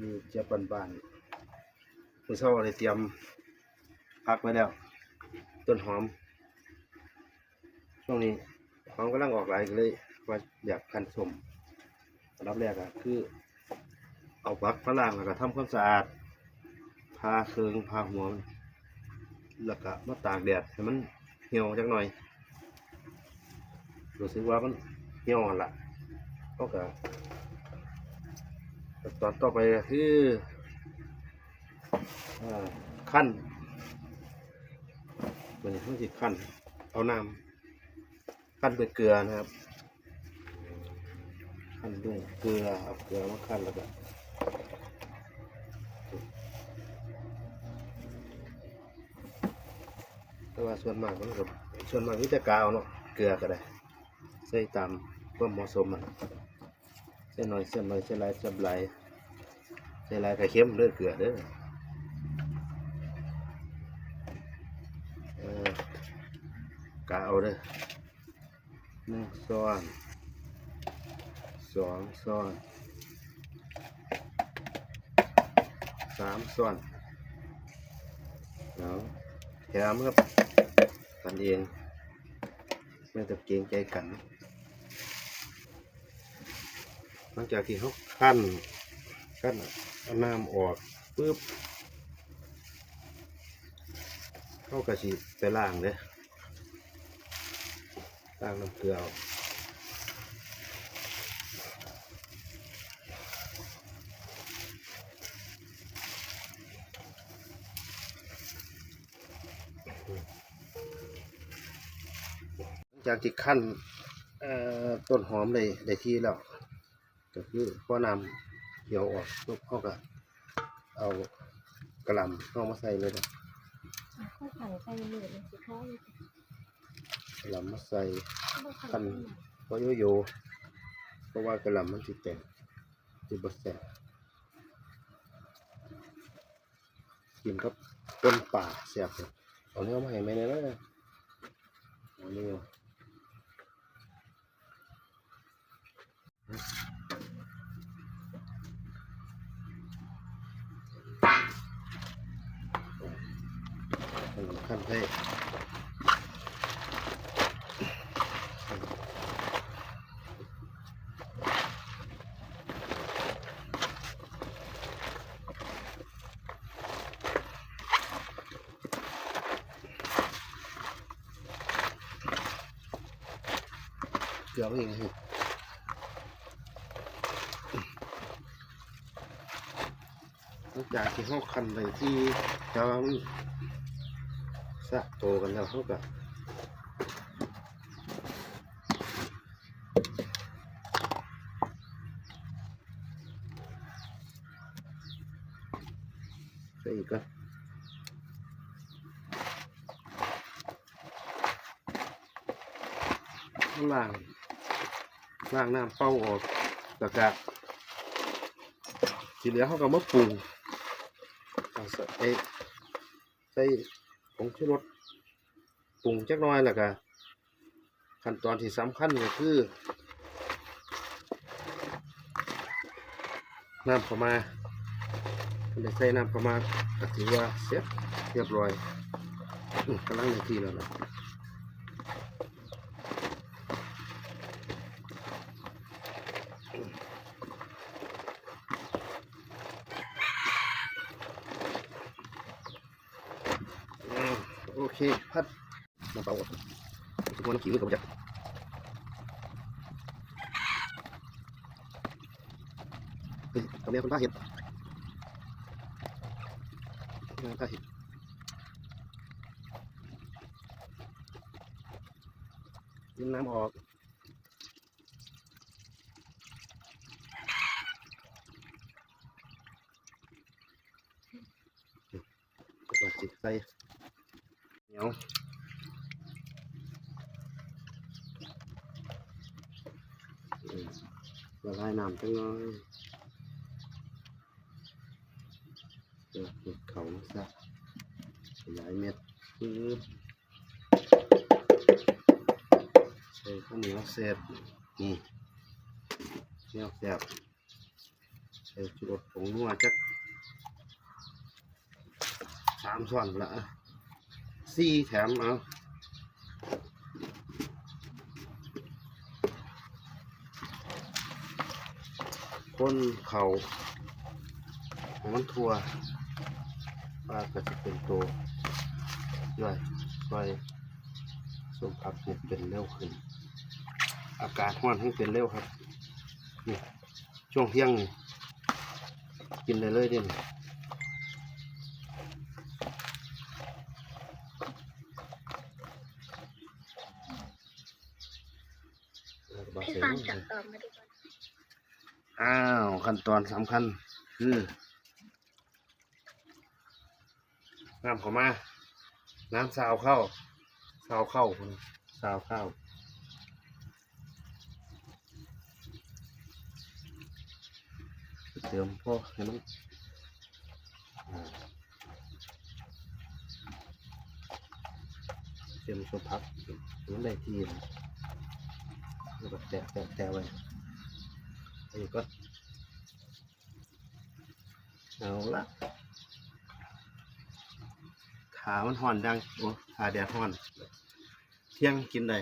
มีเจียบบานๆมื้อเช้าได้เตรียมพักไว้แล้ว ต้นหอม ช่วงนี้หอมกำลังออกหลายก็เลยว่าอยากคันสมอับแรกอะคือ เอาพักฝรั่งแล้วก็ทำความสะอาดพาเคืองพาหัวแล้วก็มาตากแดดให้มันเหี่ยวจักหน่อยรู้สึกว่ามันเหี่ยวหั่นละก็ก็ ตอนต่อไปก็คือขั้นมันจะต้องสิขั้นเอาน้ำขั้นด้วยเกลือนะครับ ขั้นด้วยเกลือเอาเกลือมาขั้นแล้วก็แต่ว่าส่วนมากมันก็ส่วนมากนี่จะกาวเนาะเกลือก็ได้ใส่ตามความเหมาะสมมัน ใส่น้อยใส่น้อยใส่หลายใส่หลายใส่หลายก็เค็มเด้อดเกลือเด้ออกะเอาเด้อหนึ่งซ้อนสองซ้อนสามซ้อนแล้วแถมครับกันเองไม่ต้องเกรงใจกัน หลังจากที่เขาขั้นขั้นเอาน้ำออกปุ๊บเขากระสีไปล้างเลยล้างน้ำเกลือหลังจากที่ขั้นต้นหอมได้ได้ที่แล้ว ก็คือพอนำเหี่ยวออกปุ๊บเขาก็เอากระลำเข้ามาใส่เลยนะข้าวขันใส่หมื่นเลยสิพ่อกระลำมาใส่ข้าวขัขั้นนพอโยโย่เพราะว่ากระลำมันติแตกติบแสบกินกับต้นป่าแสบเลยเอาเนื้อมาให้แม่เนี่ยนะเอา ขั้นให้เกลือไว้อีกนะหลังจากที่เขาคันไปที่จะว่ามันะโตกันแล้วเขาก็ใส่อีกก่อนล่างล่างน้ำเป้าออกแล้วก็ทีเหลือเขาก็มาปรุงเอาใส่ไอ้ใส่ ผงชูรสปรุงจักน้อยแล้วก็ขั้นตอนที่สำคัญก็คือน้ำประมาได้ใส่น้ำประมาณถือว่าเสร็จเรียบร้อยกำลังในที่แล้วนะอ่า โอเคพัดน้ำเป่าก่อนทุกคนน้ำขิงกับจักเฮ้ยทำไมคนตาเห็ดคนตาเห็ดยินน้ำออกกดจิตใส่เหนียวอืมน้ำจังน้อยเดี๋ยวเก็บเขามาซะขยายเม็ดปึ๊บใส่ข้าวเหนียวเสร็จ นี่เหนียวแซ่บใส่ชูรสผงนัวจักสามส่วนละ สี่แถมเอาคนเขาให้มันทัวปลาก็จะเป็นตัวย่อยย่อยส้มผักเนี่ยเป็นเร็วขึ้น อากาศร้อนให้เป็นเร็วครับนี่ช่วงเที่ยง กินได้เลยเด่นแล้วก็ บาพี่เซ่ฟังจับต่อมาดีกว่าอ้าวขั้นตอนสำคัญคือน้ำเข้ามา น้ำซาวเข้าซาวเข้าคนซาวเข้าเติมพ่อให้มันอ่าเติมตัวพักมันได้ทีนะ แล้วก็แตะแตะแตะไว้อันนี้ก็เอาละขามันห่อนดังโอ้ขาแดดห่อน เที่ยงกินได้